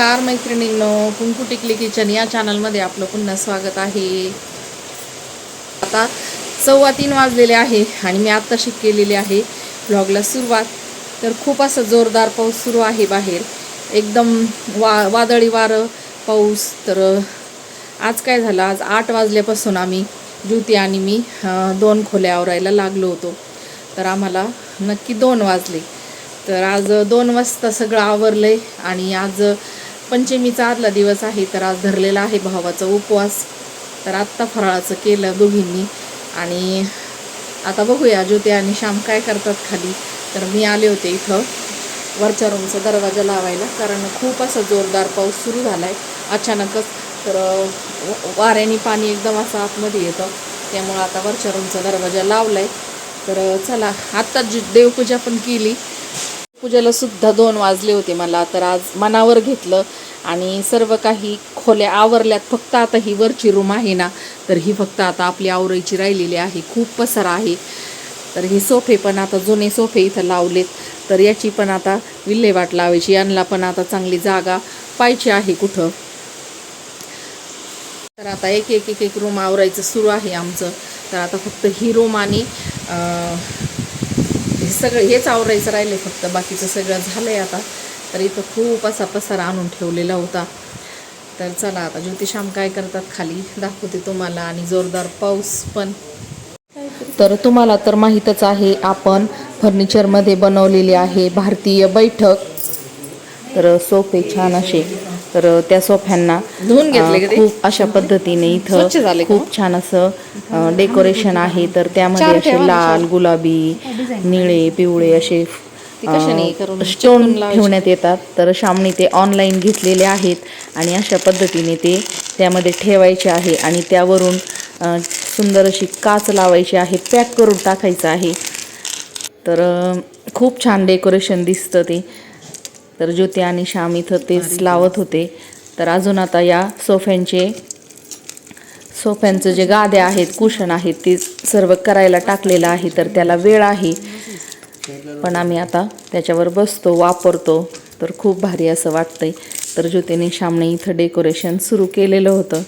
नमस्कार मैत्रिणींनो. कुंकू टिकली किचन या चॅनलमध्ये आपलं पुन्हा स्वागत आहे. आता सव्वा तीन वाजलेले आहे आणि मी आत्ताशी केलेली आहे ब्लॉगला सुरुवात. तर खूप असं जोरदार पाऊस सुरू आहे बाहेर. एकदम वा वादळी वारं पाऊस. तर आज काय झालं? आज आठ वाजल्यापासून आम्ही ज्युती आणि मी दोन खोल्या आवरायला लागलो होतो. तर आम्हाला नक्की दोन वाजले. तर आज दोन वाजता सगळं आवरलं आहे आणि आज पंचमीचा आदला दिवस आहे तर आज धरलेला आहे भावाचा उपवास. तर आत्ता फराळाचं केलं दोघींनी. आणि आता बघूया ज्योती आणि श्याम काय करतात खाली. तर मी आले होते इथं वरच्या रूमचा दरवाजा लावायला कारण खूप असा जोरदार पाऊस सुरू झाला आहे अचानकच. तर व- वाऱ्याने पाणी एकदम असं आतमध्ये येतं. त्यामुळं आता वरच्या रूमचा दरवाजा लावला आहे तर चला आत्ताच देवपूजा पण केली. पूजेला सुद्धा दोन वाजले होते मला तर आज मनावर घेतलं. आणि सर्व काही खोल्या आवरल्यात फक्त आता ही वरची रूम आहे ना तर ही फक्त आता आपली आवरायची राहिलेली आहे खूप पसर आहे. तर हे सोफे पण आता जुने सोफे इथं लावलेत. तर याची पण आता विल्हेवाट लावायची यांना पण आता चांगली जागा पाहिजे आहे कुठं. तर आता एक एक एक एक रूम आवरायचं सुरू आहे आमचं. तर आता फक्त ही रूम आणि सगळं हेच आवरायचं राहिलं फक्त. बाकीचं सगळं झालं आहे आता. तर इथं खूप असा पसारा आणून ठेवलेला होता. तर चला आता ज्योतिषाम काय करतात खाली दाखवते तुम्हाला आणि जोरदार पाऊस पण. तर तुम्हाला तर माहीतच आहे आपण फर्निचरमध्ये बनवलेली आहे भारतीय बैठक. तर सोपे छान असे. तर त्या सोफ्यांना धुवून घेतले? खूप अशा पद्धतीने इथं? खूप छान असं डेकोरेशन आहे तर त्यामध्ये असे लाल गुलाबी निळे पिवळे असे स्टोन? ठेवण्यात येतात तर श्यामने ते ऑनलाईन घेतलेले आहेत आणि अशा पद्धतीने ते त्यामध्ये ठेवायचे आहे आणि त्यावरून सुंदर अशी काच लावायची आहे पॅक करून टाकायचं आहे तर खूप छान डेकोरेशन दिसतं ते तर ज्योती आणि श्याम इथं तेच लावत होते. तर अजून आता या सोफ्यांचे सोफ्यांचं जे गाद्या आहेत कुशन आहेत ते सर्व करायला टाकलेलं आहे तर त्याला वेळ आहे. पण आम्ही आता त्याच्यावर बसतो वापरतो. तर खूप भारी असं वाटतंय. तर ज्योतीने श्यामने इथं डेकोरेशन सुरू केलेलं होतं.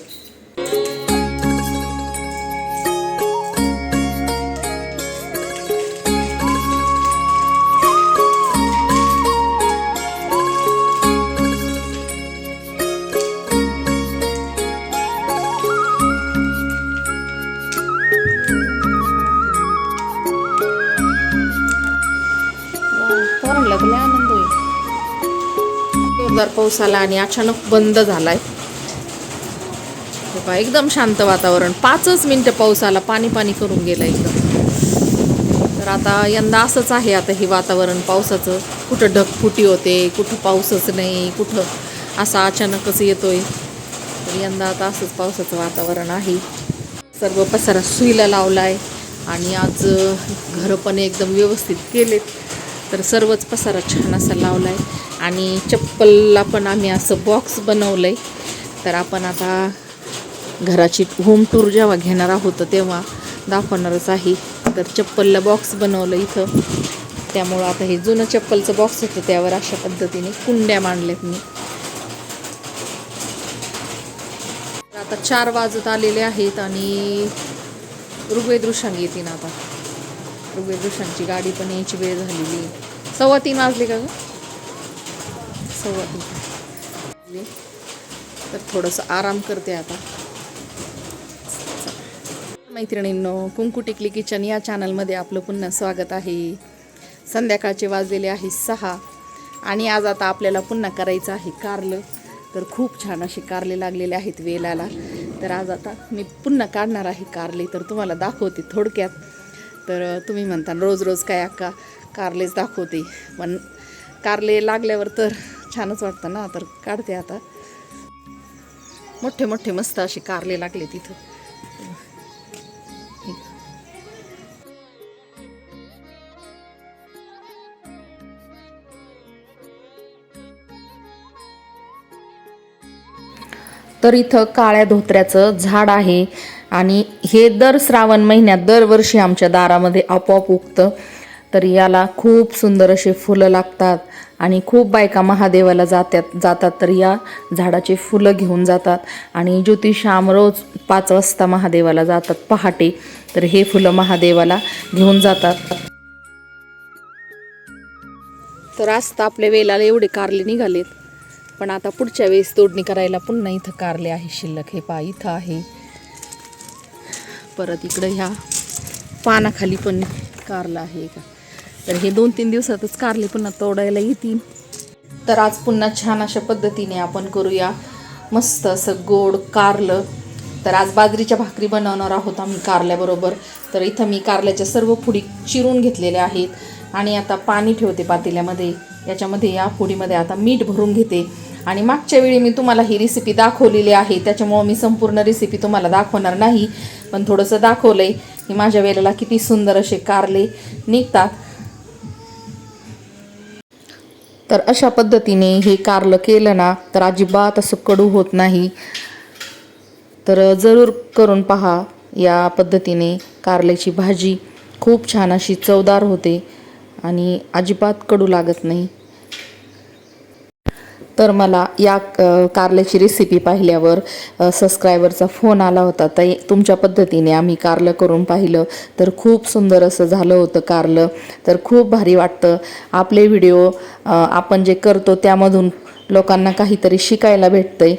जोरदार पाऊस आला आणि अचानक बंद झालाय. आहे पहा, एकदम शांत वातावरण. पाचच मिनिटं पाऊस आला पाणी पाणी करून गेलं एकदम. तर आता यंदा असंच आहे आता हे वातावरण पावसाचं. कुठं ढगफुटी होते कुठं पाऊसच नाही कुठं असा अचानकच येतोय. तर यंदा आता असंच पावसाचं वातावरण आहे. सर्व पसारा सुईला लावला आहे आणि आज घरं पण एकदम व्यवस्थित केलेत. तर सर्वच पसारा छान असा लावला आहे आणि चप्पलला पण आम्ही असं बॉक्स बनवलं आहे तर आपण आता घराची होम टूर जेव्हा घेणार आहोत तेव्हा दाखवणारच आहे. तर चप्पलला बॉक्स बनवलं इथं. त्यामुळं आता हे जुनं चप्पलचं बॉक्स होतं त्यावर अशा पद्धतीने कुंड्या मांडल्यात मी. तर आता चार वाजत आलेले आहेत आणि ऋग्वेद ऋषांग येतील आता. ऋग्वेद गाडी पण यायची वेळ झालेली. आहे. सव्वा तीन वाजले का ग? सव्वा तीन. तर थोडंसं आराम करते आता. मैत्रिणींनो कुंकू टिकली किचन या चॅनलमध्ये आपलं पुन्हा स्वागत आहे. संध्याकाळचे वाजलेले आहे सहा. आणि आज आता आपल्याला पुन्हा करायचं आहे कारलं. तर खूप छान असे कारले लागलेले आहेत वेलाला. तर आज आता मी पुन्हा काढणार आहे कारले. तर तुम्हाला दाखवते थोडक्यात. तर तुम्ही म्हणता रोज रोज काय अक्का? कारलेच दाखवते. पण कारले लागल्यावर तर छानच वाटतं ना तर काढते आता. मोठे मोठे मस्त असे कारले लागले तिथं. तर इथं काळ्या धोत्र्याचं झाड आहे. आणि हे दर श्रावण महिन्यात दरवर्षी आमच्या दारामध्ये आपोआप उगतं. तर याला खूप सुंदर असे फुलं लागतात आणि खूप बायका महादेवाला जातात जातात. तर या झाडाचे फुलं घेऊन जातात आणि ज्योतिषाम रोज पाच वाजता महादेवाला जातात पहाटे. तर हे फुलं महादेवाला घेऊन जातात. तर आता आपल्या वेलाला एवढे कारले निघालेत. पण आता पुढच्या वेळेस तोडणी करायला पुन्हा इथं कारले आहे शिल्लक. हे पा इथं आहे. परत इकडं ह्या पानाखाली पण कारलं आहे का? तर हे दोन तीन दिवसातच कारले पुन्हा तोडायला येतील. तर आज पुन्हा छान अशा पद्धतीने आपण करूया मस्त असं गोड कारलं. तर आज बाजरीच्या भाकरी बनवणार आहोत आम्ही कारल्याबरोबर. तर इथं मी कारल्याच्या सर्व फुडी चिरून घेतलेल्या आहेत. आणि आता पाणी ठेवते पातेल्यामध्ये. याच्यामध्ये या फुडीमध्ये आता मीठ भरून घेते. आणि मागच्या वेळी मी तुम्हाला ही रेसिपी दाखवलेली आहे. त्याच्यामुळं मी संपूर्ण रेसिपी तुम्हाला दाखवणार नाही. पण थोडंसं दाखवलं आहे की माझ्या वेळेला किती सुंदर असे कारले निघतात. तर अशा पद्धतीने हे कारलं केलं ना तर अजिबात असं कडू होत नाही. तर जरूर करून पहा या पद्धतीने कारल्याची भाजी. खूप छान अशी चवदार होते आणि अजिबात कडू लागत नाही. तर मला या कारल्याची रेसिपी पाहिल्यावर सबस्क्रायबरचा फोन आला होता. ताई तुमच्या पद्धतीने आम्ही कारलं करून पाहिलं. तर खूप सुंदर असं झालं होतं कारलं. तर खूप भारी वाटतं. आपले व्हिडिओ आपण जे करतो त्यामधून लोकांना काहीतरी शिकायला भेटतंय.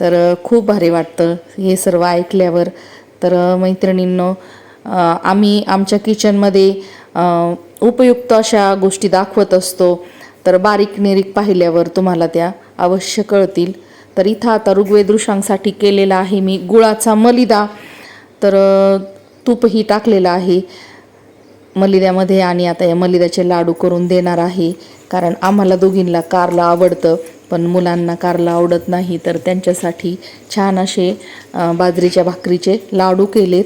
तर खूप भारी वाटतं हे सर्व ऐकल्यावर. तर मैत्रिणींनो आम्ही आमच्या किचनमध्ये उपयुक्त अशा गोष्टी दाखवत असतो. तर बारीक निरीक पाहिल्यावर तुम्हाला त्या अवश्य कळतील. तर इथं आता ऋग्वेद ऋषांसाठी केलेला आहे मी गुळाचा मलिदा. तर तूपही टाकलेलं आहे. मलिद्यामध्ये आणि आता या मलिद्याचे लाडू करून देणार आहे. कारण आम्हाला दोघींना कारलं आवडतं पण मुलांना कारलं आवडत नाही. तर त्यांच्यासाठी छान असे बाजरीच्या भाकरीचे लाडू केलेत.